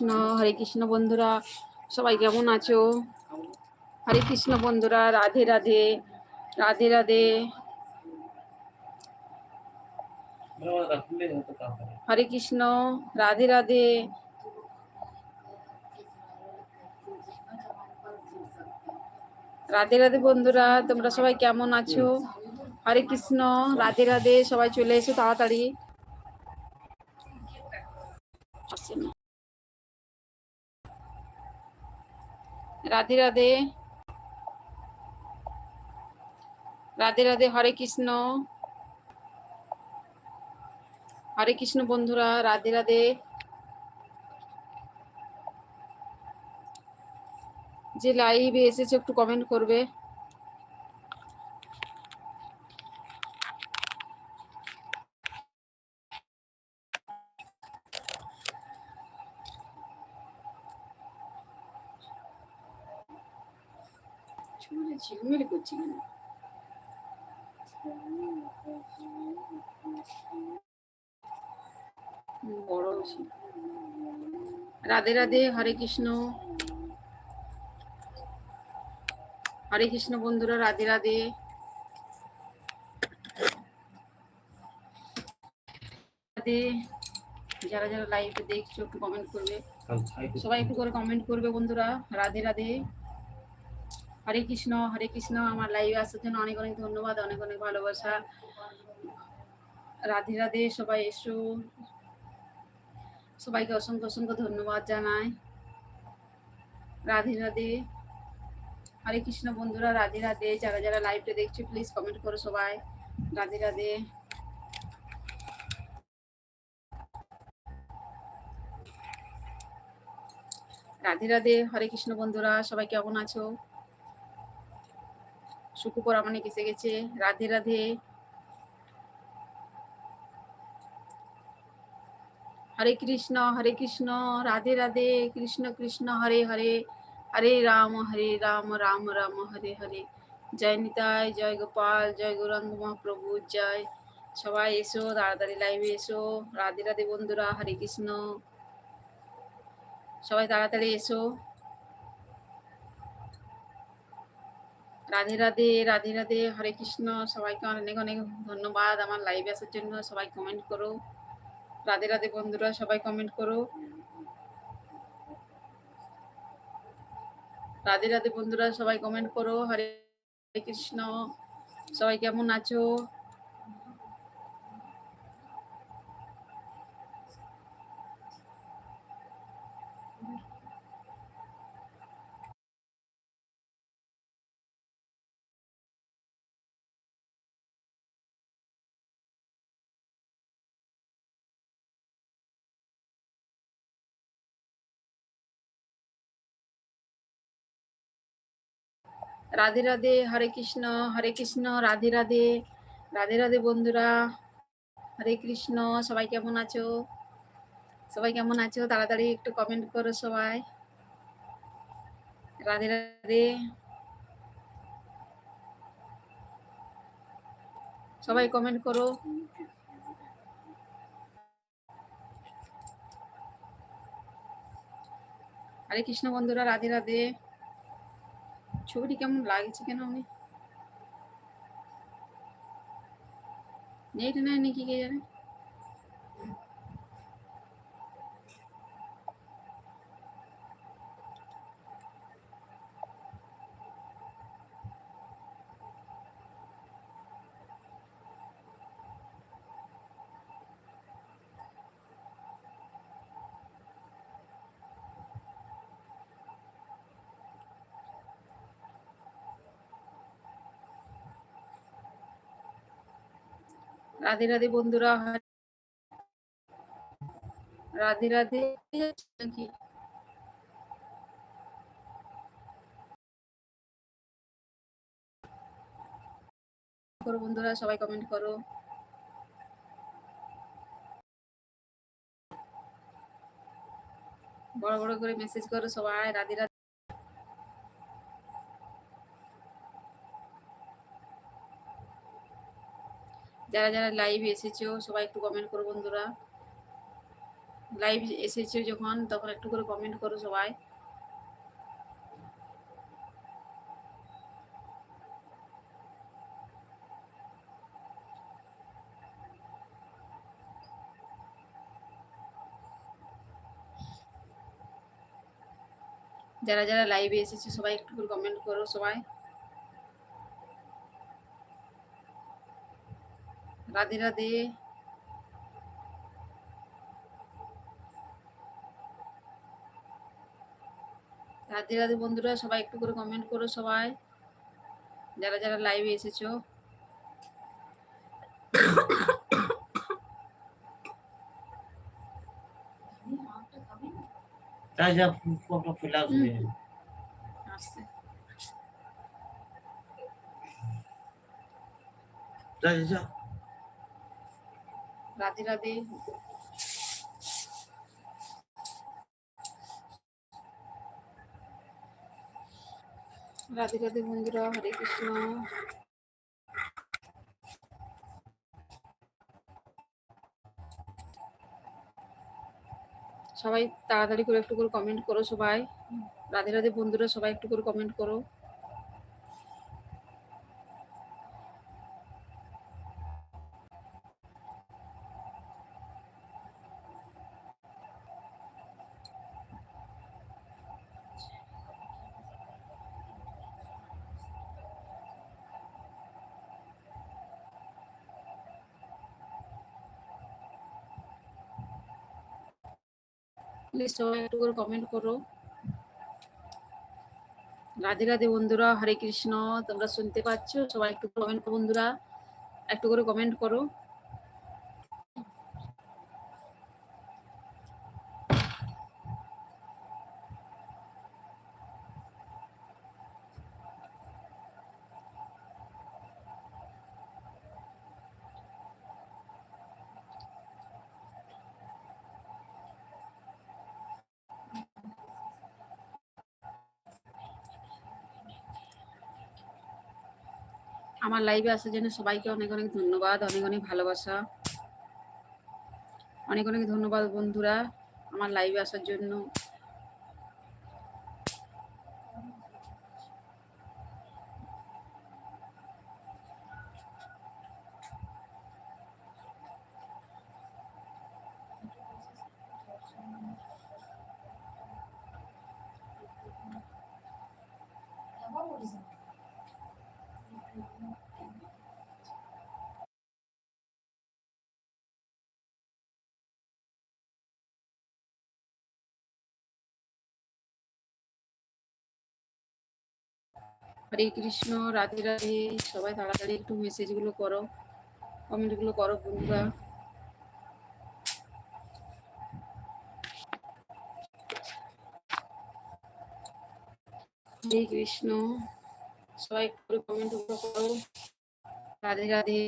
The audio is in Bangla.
কৃষ্ণ, হরে কৃষ্ণ বন্ধুরা, সবাই কেমন আছো? হরে কৃষ্ণ বন্ধুরা, রাধে রাধে রাধে রাধে। হরে কৃষ্ণ, রাধে রাধে। রাধে রাধে বন্ধুরা, তোমরা সবাই কেমন আছো? হরে কৃষ্ণ, রাধে রাধে, সবাই চলে এসো তাড়াতাড়ি আসছে না। রাধে রাধে। রাধে রাধে, হরে কৃষ্ণ। হরে কৃষ্ণ বন্ধুরা, রাধে রাধে। যে লাইভে এসেছে একটু কমেন্ট করবে। ঝিলমিল করছি কেন বড় রাধে রাধে হরে কৃষ্ণ হরে কৃষ্ণ বন্ধুরা রাধে রাধে রাধে যারা যারা লাইভে দেখছ একটু কমেন্ট করবে। সবাই একটু করে কমেন্ট করবে বন্ধুরা। রাধে রাধে হরে কৃষ্ণ হরে কৃষ্ণ। আমার লাইভে আসার জন্য অনেক অনেক ধন্যবাদ, অনেক অনেক ভালোবাসা। রাধে রাধে, সবাই এসো। সবাইকে অসংখ্য অসংখ্য ধন্যবাদ জানাই। রাধে রাধে। হরে কৃষ্ণ বন্ধুরা, রাধে রাধে। যারা যারা লাইভটা দেখছ প্লিজ কমেন্ট করো সবাই। রাধে রাধে। রাধে রাধে। হরে কৃষ্ণ বন্ধুরা, সবাই কেমন আছো? সুখু পরামানিক এসে গেছে। রাধে রাধে। হরে কৃষ্ণ হরে কৃষ্ণ, রাধে রাধে। কৃষ্ণ কৃষ্ণ, হরে হরে। হরে রাম হরে রাম রাম রাম, হরে হরে। জয় নিতাই, জয় গোপাল, জয় গৌরাঙ্গ মহাপ্রভু, জয়। সবাই এসো, তাড়াতাড়ি লাইভে এসো। রাধে রাধে বন্ধুরা, হরে কৃষ্ণ। সবাই তাড়াতাড়ি এসো। রাধে রাধে রাধে রাধে, হরে কৃষ্ণ। সবাইকে অনেক অনেক ধন্যবাদ। আমার লাইভে আসার জন্য সবাই কমেন্ট করো। রাধে রাধে বন্ধুরা, সবাই কমেন্ট করো। রাধে রাধে বন্ধুরা, সবাই কমেন্ট করো। হরে কৃষ্ণ। সবাই কেমন আছো? রাধে রাধে, হরে কৃষ্ণ হরে কৃষ্ণ, রাধে রাধে রাধে রাধে বন্ধুরা, হরে কৃষ্ণ, সবাই কেমন আছো? সবাই কেমন আছো? তাড়াতাড়ি একটু কমেন্ট করো সবাই। রাধে রাধে। সবাই কমেন্ট করো। হরে কৃষ্ণ বন্ধুরা, রাধে রাধে। ছবিটি কেমন লাগছে কেন উনি? নেট নেয় নাকি কে জানে? রাধে রাধে বন্ধুরা রাধে রাধে, নাকি? করো বন্ধুরা, সবাই কমেন্ট করো। বড় বড় করে মেসেজ করো সবাই, রাধে রাধে। যারা যারা লাইভ এসেছ, সবাই একটু কমেন্ট করো বন্ধুরা। লাইভ এসেছে যখন, তখন একটু করে কমেন্ট করো সবাই। যারা যারা লাইভে এসেছে, সবাই একটু করে কমেন্ট করো সবাই। রাধে রাধে। রাধে রাধে বন্ধুরা সবাই একটু করে কমেন্ট করো সবাই। যারা যারা লাইভে এসেছ। তাই ফটো ফেলে আসবে আসছে। যা যা, যা রাধে রাধে। রাধে রাধে বন্ধুরা, হরে কৃষ্ণ। সবাই তাড়াতাড়ি করে একটু করে কমেন্ট করো সবাই। রাধে রাধে বন্ধুরা, সবাই একটু করে কমেন্ট করো। প্লিজ সবাই একটু করে কমেন্ট করো। রাধে রাধে বন্ধুরা, হরে কৃষ্ণ, তোমরা শুনতে পাচ্ছ? সবাই একটু কমেন্ট বন্ধুরা। একটু করে কমেন্ট করো। আমার লাইভে আসার জন্য সবাইকে অনেক অনেক ধন্যবাদ, অনেক অনেক ভালোবাসা। অনেক অনেক ধন্যবাদ বন্ধুরা, আমার লাইভে আসার জন্য। হরে কৃষ্ণ, রাধে রাধে, সবাই তাড়াতাড়ি একটু মেসেজগুলো করো কমেন্টগুলো করো বন্ধুরা। হরে কৃষ্ণ, সবাই একটু কমেন্টগুলো করো। রাধে রাধে।